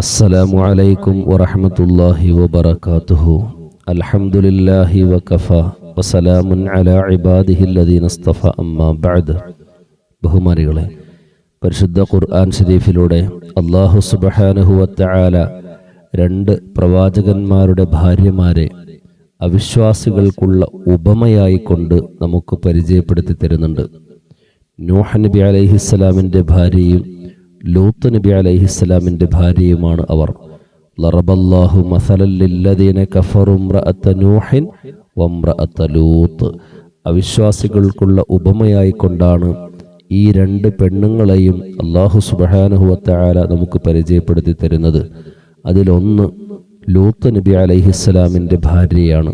السلام عليكم ورحمة الله وبركاته الحمد لله وكفى وسلام على عباده الذين اصطفى أما بعد ബഹുമാനികളെ പരിശുദ്ധ ഖുർആൻ ഷരീഫിലൂടെ അള്ളാഹു സുബഹാനുഹുവത്തആല രണ്ട് പ്രവാചകന്മാരുടെ ഭാര്യമാരെ അവിശ്വാസികൾക്കുള്ള ഉപമയായി കൊണ്ട് നമുക്ക് പരിചയപ്പെടുത്തി തരുന്നുണ്ട് നൂഹ് നബി അലൈഹിസ്സലാമിൻ്റെ ഭാര്യയും ലൂത്ത് നബി അലൈഹിസ്സലാമിന്റെ ഭാര്യയുമാണ് അവർ. മസലല്ലില്ലദീന കഫറു ഇംറഅത്ത നൂഹിൻ അവിശ്വാസികൾക്കുള്ള ഉപമയായി കൊണ്ടാണ് ഈ രണ്ട് പെണ്ണുങ്ങളെയും അള്ളാഹു സുബഹാനുഹുവത്തായ നമുക്ക് പരിചയപ്പെടുത്തി തരുന്നത്. അതിലൊന്ന് ലൂത്ത് നബി അലൈഹിസ്സലാമിന്റെ ഭാര്യയാണ്.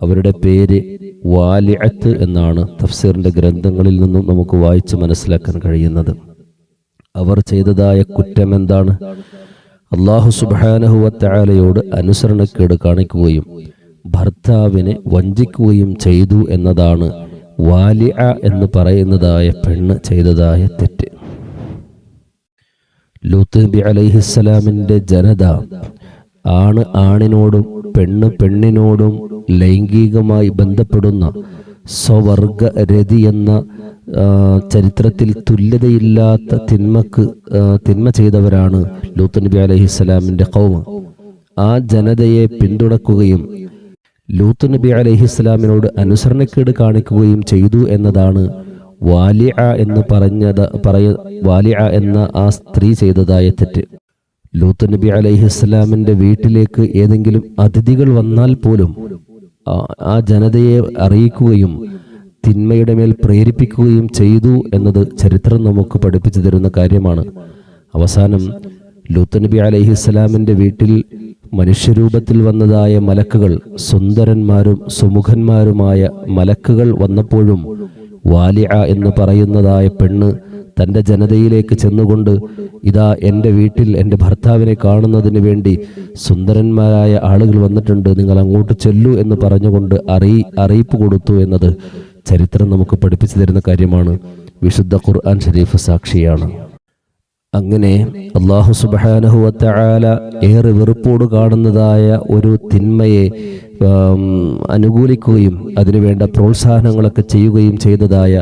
അവരുടെ പേര് വാലിഅത്ത് എന്നാണ് തഫ്സീറിന്റെ ഗ്രന്ഥങ്ങളിൽ നിന്നും നമുക്ക് വായിച്ച് മനസ്സിലാക്കാൻ കഴിയുന്നത്. അവർ ചെയ്തതായ കുറ്റം എന്താണ്? അള്ളാഹു സുബാനഹുവത്തയാലയോട് അനുസരണക്കേട് കാണിക്കുകയും ഭർത്താവിനെ വഞ്ചിക്കുകയും ചെയ്തു എന്നതാണ് വാലിയ എന്ന് പറയുന്നതായ പെണ്ണ് ചെയ്തതായ തെറ്റ്. ലൂത്ത് നബി അലൈഹിസ്സലാമിന്റെ ജനത ആണ് ആണിനോടും പെണ്ണ് പെണ്ണിനോടും ലൈംഗികമായി ബന്ധപ്പെടുന്ന സ്വവർഗ രതി എന്ന ചരിത്രത്തിൽ തുല്യതയില്ലാത്ത തിന്മക്ക് തിന്മ ചെയ്തവരാണ് ലൂത്ത് നബി അലഹിസ്സലാമിന്റെ കൗമ ആ ജനതയെ പിന്തുണക്കുകയും ലൂത്ത് നബി അലഹിസ്സലാമിനോട് അനുസരണക്കേട് കാണിക്കുകയും ചെയ്തു എന്നതാണ് വാലിഅ എന്ന് പറഞ്ഞത് പറയ വാലിഅ എന്ന ആ സ്ത്രീ ചെയ്തതായ തെറ്റ്. ലൂത്ത് നബി അലഹിസ്സലാമിന്റെ വീട്ടിലേക്ക് ഏതെങ്കിലും അതിഥികൾ വന്നാൽ പോലും ആ- ജനതയെ അറിയിക്കുകയും തിന്മയുടെ മേൽ പ്രേരിപ്പിക്കുകയും ചെയ്തു എന്നത് ചരിത്രം നമുക്ക് പഠിപ്പിച്ചു തരുന്ന കാര്യമാണ്. അവസാനം ലൂത്ത് നബി അലൈഹിസ്സലാമിന്റെ വീട്ടിൽ മനുഷ്യരൂപത്തിൽ വന്നതായ മലക്കുകൾ സുന്ദരന്മാരും സുമുഖന്മാരുമായ മലക്കുകൾ വന്നപ്പോഴും വാലിയ എന്ന് പറയുന്നതായ പെണ്ണ് തന്റെ ജനതയിലേക്ക് ചെന്നുകൊണ്ട് ഇതാ എന്റെ വീട്ടിൽ എന്റെ ഭർത്താവിനെ കാണുന്നതിന് വേണ്ടി സുന്ദരന്മാരായ ആളുകൾ വന്നിട്ടുണ്ട്. നിങ്ങൾ അങ്ങോട്ട് ചെല്ലൂ എന്ന് പറഞ്ഞുകൊണ്ട് അറിയി അറിയിപ്പ് കൊടുത്തു എന്നത് ചരിത്രം നമുക്ക് പഠിപ്പിച്ചു തരുന്ന കാര്യമാണ്. വിശുദ്ധ ഖുർആൻ ഷരീഫ് സാക്ഷിയാണ്. അങ്ങനെ അള്ളാഹു സുബാനഹുവല ഏറെ വെറുപ്പോട് കാണുന്നതായ ഒരു തിന്മയെ അനുകൂലിക്കുകയും അതിനുവേണ്ട പ്രോത്സാഹനങ്ങളൊക്കെ ചെയ്യുകയും ചെയ്തതായ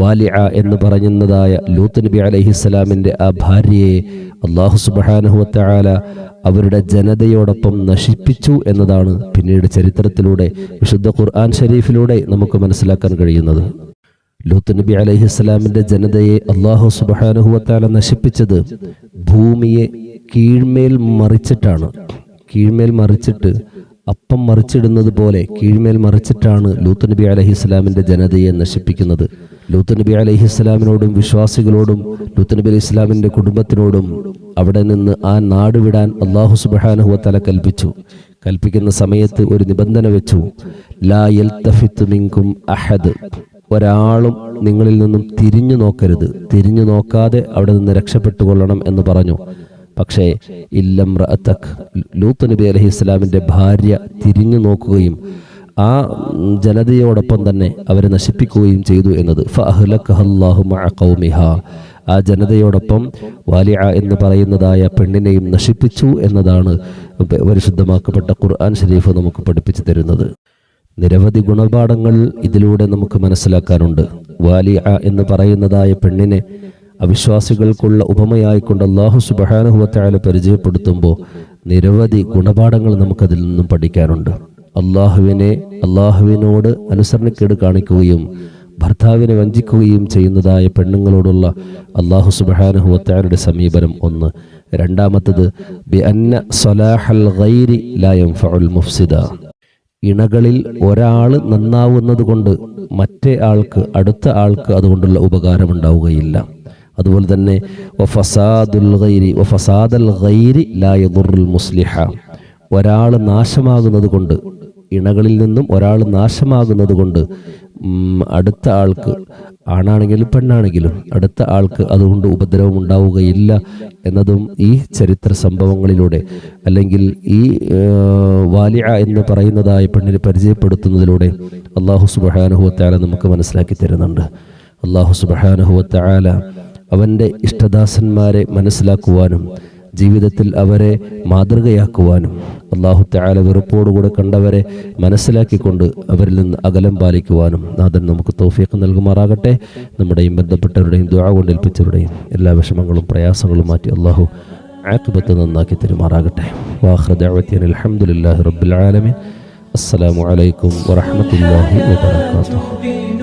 വാലിഅ എന്ന് പറയുന്നതായ ലൂത്ത് നബി അലഹിസ്സലാമിന്റെ ആ ഭാര്യയെ അള്ളാഹു സുബാനഹുവല അവരുടെ ജനതയോടൊപ്പം നശിപ്പിച്ചു എന്നതാണ് പിന്നീട് ചരിത്രത്തിലൂടെ വിശുദ്ധ ഖുർആൻ ഷരീഫിലൂടെ നമുക്ക് മനസ്സിലാക്കാൻ കഴിയുന്നത്. ലൂത്ത് നബി അലഹിസ്സലാമിന്റെ ജനതയെ അള്ളാഹു സുബാനുഹുവത്താല നശിപ്പിച്ചത് ഭൂമിയെ കീഴ്മേൽ മറിച്ചിട്ടാണ്. കീഴ്മേൽ മറിച്ചിട്ട് അപ്പം മറിച്ചിടുന്നത് പോലെ കീഴ്മേൽ മറിച്ചിട്ടാണ് ലൂത്ത് നബി അലഹി ഇസ്ലാമിന്റെ ജനതയെ നശിപ്പിക്കുന്നത്. ലൂത്ത് നബി അലഹിസ്സലാമിനോടും വിശ്വാസികളോടും ലൂത്ത് നബി അലൈഹി ഇസ്ലാമിന്റെ കുടുംബത്തിനോടും അവിടെ നിന്ന് ആ നാട് വിടാൻ അള്ളാഹു സുബാനുഹുവത്തല കൽപ്പിച്ചു. കൽപ്പിക്കുന്ന സമയത്ത് ഒരു നിബന്ധന വെച്ചു. ലാ യൽതഫിത്ത് മിങ്കും അഹദ്. ഒരാളും നിങ്ങളിൽ നിന്നും തിരിഞ്ഞു നോക്കരുത്. തിരിഞ്ഞു നോക്കാതെ അവിടെ നിന്ന് രക്ഷപ്പെട്ടുകൊള്ളണം എന്ന് പറഞ്ഞു. പക്ഷേ ഇല്ലം റഅത്തഖ് ലൂത്ത് നബി അലഹി ഇസ്ലാമിന്റെ ഭാര്യ തിരിഞ്ഞു നോക്കുകയും ആ ജനതയോടൊപ്പം തന്നെ അവരെ നശിപ്പിക്കുകയും ചെയ്തു എന്നത്. ആ ജനതയോടൊപ്പം വാലിയ എന്ന് പറയുന്നതായ പെണ്ണിനെയും നശിപ്പിച്ചു എന്നതാണ് പരിശുദ്ധമാക്കപ്പെട്ട ഖുർആൻ ഷരീഫ് നമുക്ക് പഠിപ്പിച്ചു തരുന്നത്. നിരവധി ഗുണപാഠങ്ങൾ ഇതിലൂടെ നമുക്ക് മനസ്സിലാക്കാനുണ്ട്. വാലിയ എന്ന് പറയുന്നതായ പെണ്ണിനെ അവിശ്വാസികൾക്കുള്ള ഉപമയായിക്കൊണ്ട് അള്ളാഹു സുബഹാനുഹുവത്തായാലും പരിചയപ്പെടുത്തുമ്പോൾ നിരവധി ഗുണപാഠങ്ങൾ നമുക്കതിൽ നിന്നും പഠിക്കാനുണ്ട്. അള്ളാഹുവിനെ അള്ളാഹുവിനോട് അനുസരണക്കേട് കാണിക്കുകയും ഭർത്താവിനെ വഞ്ചിക്കുകയും ചെയ്യുന്നതായ പെണ്ണുങ്ങളോടുള്ള അള്ളാഹു സുബാനുഹുവത്താരുടെ സമീപനം ഒന്ന്. രണ്ടാമത്തത് ബി അന്ന ഗൈരി മുഫ്സിദ. ഇണകളിൽ ഒരാൾ നന്നാവുന്നത് കൊണ്ട് മറ്റേ ആൾക്ക് അടുത്ത ആൾക്ക് അതുകൊണ്ടുള്ള ഉപകാരം ഉണ്ടാവുകയില്ല. അതുപോലെ തന്നെ വഫസാദുൽ ഗൈരി വഫസാദൽ ഗൈരി മുസ്ലിഹ. ഒരാൾ നാശമാകുന്നത് കൊണ്ട് ഇണകളിൽ നിന്നും ഒരാൾ നാശമാകുന്നത് കൊണ്ട് അടുത്ത ആൾക്ക് ആണാണെങ്കിലും പെണ്ണാണെങ്കിലും അടുത്ത ആൾക്ക് അതുകൊണ്ട് ഉപദ്രവം ഉണ്ടാവുകയില്ല എന്നതും ഈ ചരിത്ര സംഭവങ്ങളിലൂടെ അല്ലെങ്കിൽ ഈ വാലിയ എന്ന് പറയുന്നതായ പെണ്ണിനെ പരിചയപ്പെടുത്തുന്നതിലൂടെ അള്ളാഹു സുബഹാനുഹുവത്താല നമുക്ക് മനസ്സിലാക്കി തരുന്നുണ്ട്. അള്ളാഹു സുബഹാനുഹുവത്താല അവന്റെ ഇഷ്ടദാസന്മാരെ മനസ്സിലാക്കുവാനും ജീവിതത്തിൽ അവരെ മാതൃകയാക്കുവാനും അള്ളാഹു തആല വെറുപ്പോടുകൂടെ കണ്ടവരെ മനസ്സിലാക്കിക്കൊണ്ട് അവരിൽ നിന്ന് അകലം പാലിക്കുവാനും നാഥൻ നമുക്ക് തോഫിയൊക്കെ നൽകുമാറാകട്ടെ. നമ്മുടെയും ബന്ധപ്പെട്ടവരുടെയും ദ്വാ കൊണ്ട് ഏൽപ്പിച്ചവരുടെയും എല്ലാ വിഷമങ്ങളും പ്രയാസങ്ങളും മാറ്റി അള്ളാഹു ആക്കിബത്ത് നന്നാക്കി തരുമാറാകട്ടെ. വാഹൃദാവത്യൻ അലഹമുല്ലാഹി റബ്ബുൽ ആലമീൻ. അസ്സലാമു അലൈക്കും വറഹ്മത്തുള്ളാഹി വബറകാതുഹു.